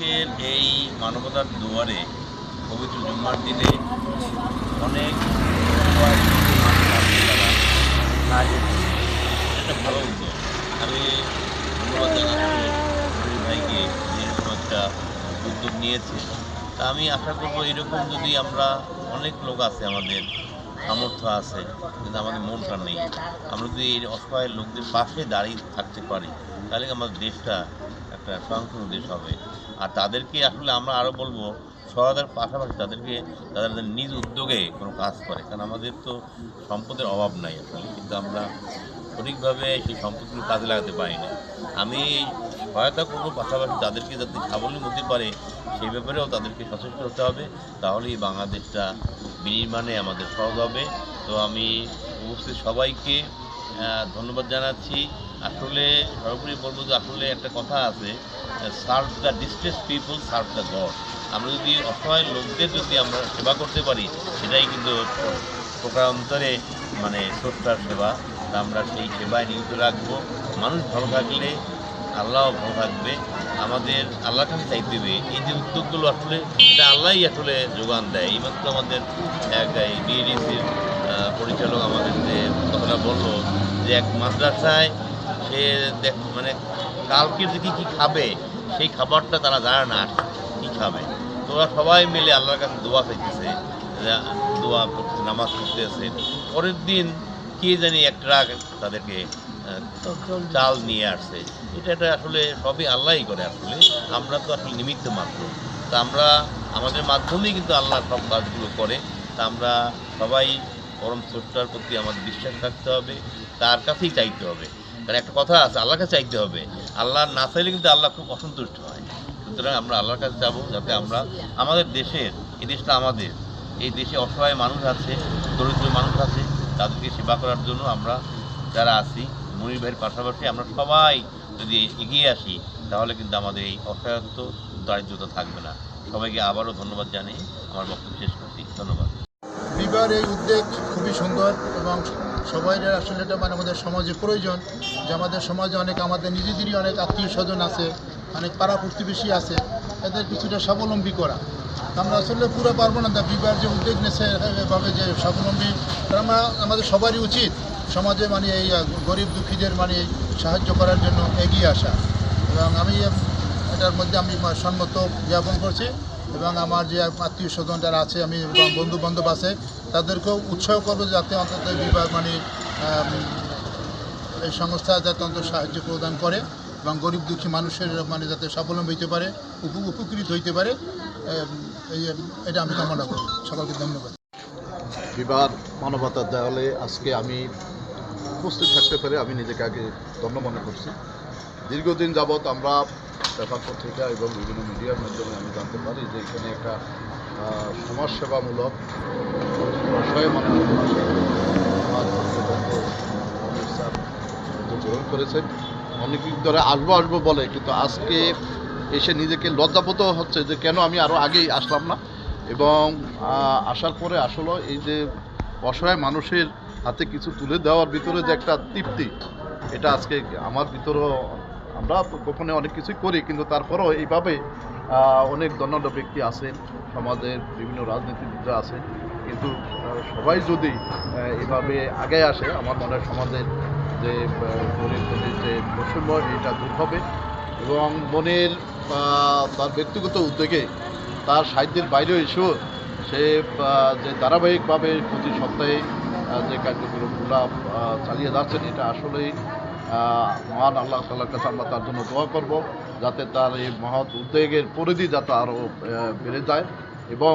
আজকের এই মানবতার দুয়ারে, পবিত্র জুম্মার দিনে অনেক ভালো উদ্যোগ। আমি একটা উদ্যোগ নিয়েছে তা আমি আশা করব এরকম যদি আমরা অনেক লোক আছে, আমাদের সামর্থ্য আছে, কিন্তু আমাদের মনটা নেই। আমরা যদি এই অসহায় লোকদের পাশে দাঁড়িয়ে থাকতে পারি, তাহলে আমাদের দেশটা স্বয়ংসম্পূর্ণ দেশ হবে। আর তাদেরকে আসলে আমরা আরও বলব, সহায়তার পাশাপাশি তাদেরকে, তাদের নিজ উদ্যোগে কোনো কাজ করে। কারণ আমাদের তো সম্পদের অভাব নাই আসলে, কিন্তু আমরা সঠিকভাবে সেই সম্পদগুলো কাজে লাগাতে পারি না। আমি সহায়তা করব, পাশাপাশি তাদেরকে যাতে স্বাবলম্বী হতে পারে, সেই ব্যাপারেও তাদেরকে সচেষ্ট হতে হবে। তাহলেই বাংলাদেশটা বিনির্মাণে আমাদের সহজ হবে। তো আমি উপস্থিত সবাইকে ধন্যবাদ জানাচ্ছি। আসলে সর্বোপরি বলব যে আসলে একটা কথা আছে serve the distress people serve the God আমরা যদি অসহায় লোকদের যদি আমরা সেবা করতে পারি, সেটাই কিন্তু প্রকারান্তরে মানে স্রষ্টার সেবা। তা আমরা সেই সেবায় নিয়োজিত রাখব। মানুষ ভালো থাকলে আল্লাহ ভালো থাকবে। আমাদের আল্লাহর কাছে চাইতে হবে এই যে উদ্যোগগুলো আসলে, এটা আল্লাহই আসলে যোগান দেয়। এইমাত্র আমাদের এক বিএডিসির পরিচালক আমাদের যে কথাটা বলল, যে এক মাদ্রাসায় সে মানে কালকে যে কী খাবে, সেই খাবারটা তারা জানে না কী খাবে। তো ওরা সবাই মিলে আল্লাহর কাছে দোয়া চাইতেছে দোয়া করতেছে, নামাজ পড়তেছে পরের দিন কে জানি এক ট্রাক তাদেরকে চাল নিয়ে আসছে। এটা এটা আসলে সবই আল্লাহই করে আসলে। আমরা তো আসলে নিমিত্ত মাত্র। তা আমরা, আমাদের মাধ্যমেই কিন্তু আল্লাহ সব কাজগুলো করে। তা আমরা সবাই পরম স্রষ্টার প্রতি আমাদের বিশ্বাস রাখতে হবে। তার কাছেই চাইতে হবে। কারণ একটা কথা আছে, আল্লাহর কাছে চাইতে হবে। আল্লাহ না চাইলে কিন্তু আল্লাহ খুব অসন্তুষ্ট হয়। সুতরাং আমরা আল্লাহর কাছে যাব যাতে আমরা আমাদের দেশের, এই দেশটা আমাদের, এই দেশে অসহায় মানুষ আছে, দরিদ্র মানুষ আছে, তাদেরকে সেবা করার জন্য আমরা যারা আছি, মনির ভাইয়ের পাশাপাশি আমরা সবাই যদি এগিয়ে আসি, তাহলে কিন্তু আমাদের এই অসহায়ত্ব, দারিদ্রতা থাকবে না। সবাইকে আবারও ধন্যবাদ জানিয়ে আমার বক্তব্য শেষ করছি। ধন্যবাদ। বিবার এই উদ্যোগ খুবই সুন্দর এবং সবাই আসলে এটা মানে আমাদের সমাজে প্রয়োজন যে আমাদের সমাজে অনেক আমাদের নিজেদেরই অনেক আত্মীয় স্বজন আছে, অনেক পাড়া প্রতিবেশী আছে, এদের কিছুটা স্বাবলম্বী করা। আমরা আসলে পুরো পারব না বিবার যে উদ্যোগ নিয়েছে, এভাবে যে স্বাবলম্বী আমরা, আমাদের সবারই উচিত সমাজে মানে এই গরিব দুঃখীদের মানে সাহায্য করার জন্য এগিয়ে আসা। এবং আমি এটার মধ্যে আমি সম্মত জ্ঞাপন করছি। এবং আমার যে আত্মীয় স্বজন যারা আছে, আমি বন্ধু বান্ধব আছে তাদেরকেও উৎসাহ করব যাতে অন্তত বিভাগ মানে এই সংস্থা যাতে অন্তত সাহায্য প্রদান করে এবং গরিব দুঃখী মানুষের মানে যাতে স্বাবলম্বী হইতে পারে উপ- উপকৃত হইতে পারে এটা আমি কামনা করি। সকলকে ধন্যবাদ। বিবাদ মানবতার দেওয়ালে আজকে আমি উপস্থিত থাকতে পেরে আমি নিজেকে আগে ধন্য মনে করছি। দীর্ঘদিন যাবৎ আমরা পেপার পত্রিকা এবং বিভিন্ন মিডিয়ার মাধ্যমে আমি জানতে পারি যে এখানে একটা সমাজসেবামূলক অসহায় মানুষের করেছেন অনেকদিন ধরে আসব আসব বলে, কিন্তু আজকে এসে নিজেকে লজ্জাবোধ হচ্ছে যে কেন আমি আরও আগেই আসলাম না। এবং আসার পরে আসলে এই যে অসহায় মানুষের হাতে কিছু তুলে দেওয়ার ভিতরে যে একটা তৃপ্তি, এটা আজকে আমার ভিতরেও আমরা গোপনে অনেক কিছুই করি, কিন্তু তারপরেও এইভাবে অনেক দণ্ডাঢ্য ব্যক্তি আছেন। সমাজের বিভিন্ন রাজনীতিবিদরা আছেন কিন্তু সবাই যদি এভাবে আগে আসে, আমার মনে হয় সমাজের যে গরিব যে বৈষম্য, এটা দূর হবে এবং মনের তার ব্যক্তিগত উদ্যোগে তার সাহিত্যের বাইরেও এসেও সে যে ধারাবাহিকভাবে প্রতি সপ্তাহে যে কার্যক্রমগুলো চালিয়ে যাচ্ছেন, এটা আসলেই মহান আল্লাহ তাল্লার কাছে আমরা তার জন্য দোয়া করব যাতে তার এই মহৎ উদ্বেগের পরিধি যাতে আরও বেড়ে যায়। এবং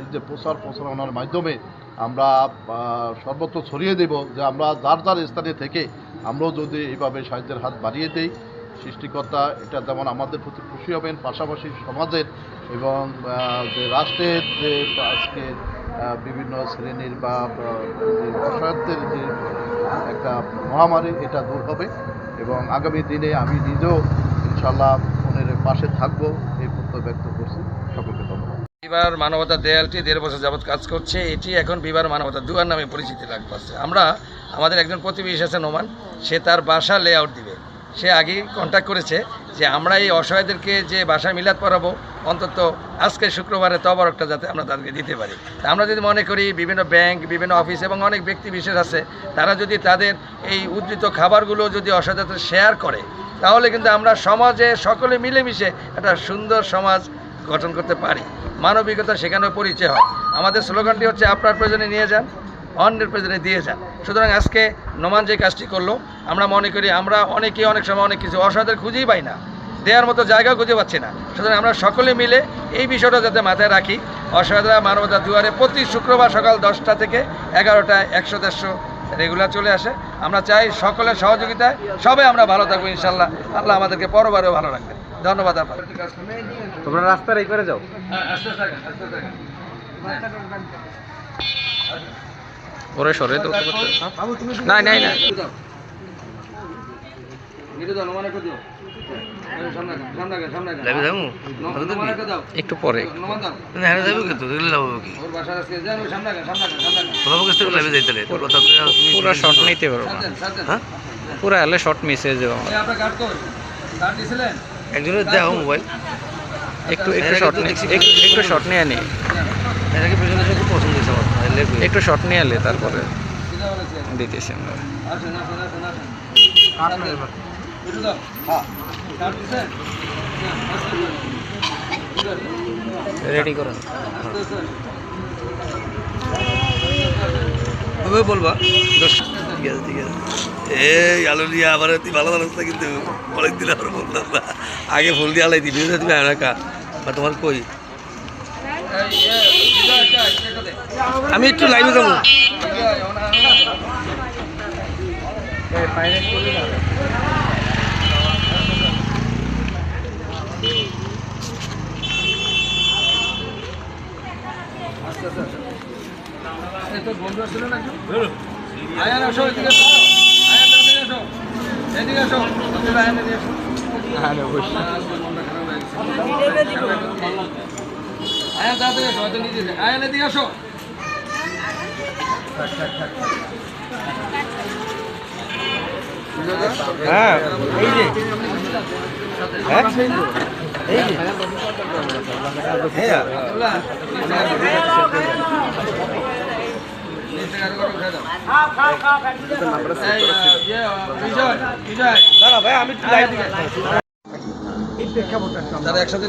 এই যে প্রচার প্রচারণার মাধ্যমে আমরা সর্বত্র ছড়িয়ে দেব যে আমরা যার যার স্থানে থেকে আমরাও যদি এইভাবে সাহায্যের হাত বাড়িয়ে দেই, সৃষ্টিকর্তা এটা যেমন আমাদের প্রতি খুশি হবেন, পাশাপাশি সমাজের এবং যে রাষ্ট্রের যে আজকে বিভিন্ন শ্রেণির বা অসহায়ত্বের যে একটা মহামারী, এটা দূর হবে। এবং আগামী দিনে আমি নিজেও ইনশাল্লাহ মনের পাশে থাকব, এই প্রত্যয় ব্যক্ত করছি। সকলকে ধন্যবাদ। বিবার মানবতা দেয়ালটি দেড় বছর যাবৎ কাজ করছে। এটি এখন বিবার মানবতা দুয়ার নামে পরিচিতি লাভ করছে আমরা, আমাদের একজন প্রতিবেশী আছে নোমান, সে তার বাসা লেআউট দিবে। সে আগেই কন্ট্যাক্ট করেছে যে আমরা এই অসহায়দেরকে যে বাসায় মিলাদ পড়াবো, অন্তত আজকে শুক্রবারে তবরকটা যাতে আমরা তাদেরকে দিতে পারি। আমরা যদি মনে করি বিভিন্ন ব্যাংক বিভিন্ন অফিস এবং অনেক ব্যক্তি বিশেষ আছে, তারা যদি তাদের এই উদ্ধৃত খাবারগুলো যদি অসহায়দের শেয়ার করে, তাহলে কিন্তু আমরা সমাজে সকলে মিলেমিশে একটা সুন্দর সমাজ গঠন করতে পারি। মানবিকতা সেখানেও পরিচয় হয়। আমাদের স্লোগানটি হচ্ছে, আপনার প্রয়োজনে নিয়ে যান। অন্যের প্রয়োজনে দিয়ে যান। সুতরাং আজকে নোমান যে কাজটি করল আমরা মনে করি আমরা অনেকেই অনেক সময় অনেক কিছু অসহায়দের খুঁজেই পাই না। দেওয়ার মতো জায়গা খুঁজে পাচ্ছি না। সুতরাং আমরা সকলে মিলে এই বিষয়টা যাতে মাথায় রাখি অসহায়রা মানবতার দুয়ারে প্রতি শুক্রবার সকাল দশটা থেকে এগারোটায় একশো দেড়শো রেগুলার চলে আসে। আমরা চাই সকলের সহযোগিতায় সবাই আমরা ভালো থাকব ইনশাল্লাহ। আল্লাহ আমাদেরকে পরবারেও ভালো রাখবেন। ধন্যবাদ আপনার তোমরা রাস্তার এই করে যাও। ওরে সরে তো। না নাই না একটু পরে। পুরো শর্ট নিতে পারব। না পুরো এলে শর্ট মেসেজ দেবো একজনের দেও মোবাইল। একটু একটু শর্ট নিয়ে একটু শর্ট নিয়ে নি একটু শর্ট নিয়ে এলে তারপরে দিতেছি আমরা। রেডি করুন। তবে বলবা? ঠিক আছে ঠিক আছে এই আলু নিয়ে আবার তুই ভালো ভালো কিন্তু। অনেক দিন আবার বললাম না। আগে ফুল দিয়ে আলাই দিবি তুমি বা তোমার কই? আমি একটু লাইভে যাব। বন্ধু আসছিল না আয়ান আসো এদিকে আসো আয়ান এদিকে আসো আয়ান তাড়াতাড়ি আসো হয়তো নিজে যাই। আয়ান আসো হ্যাঁ এই যে হ্যাঁ এই যে হ্যাঁ বিজয় বিজয় দাঁড়া ভাই আমি একসাথে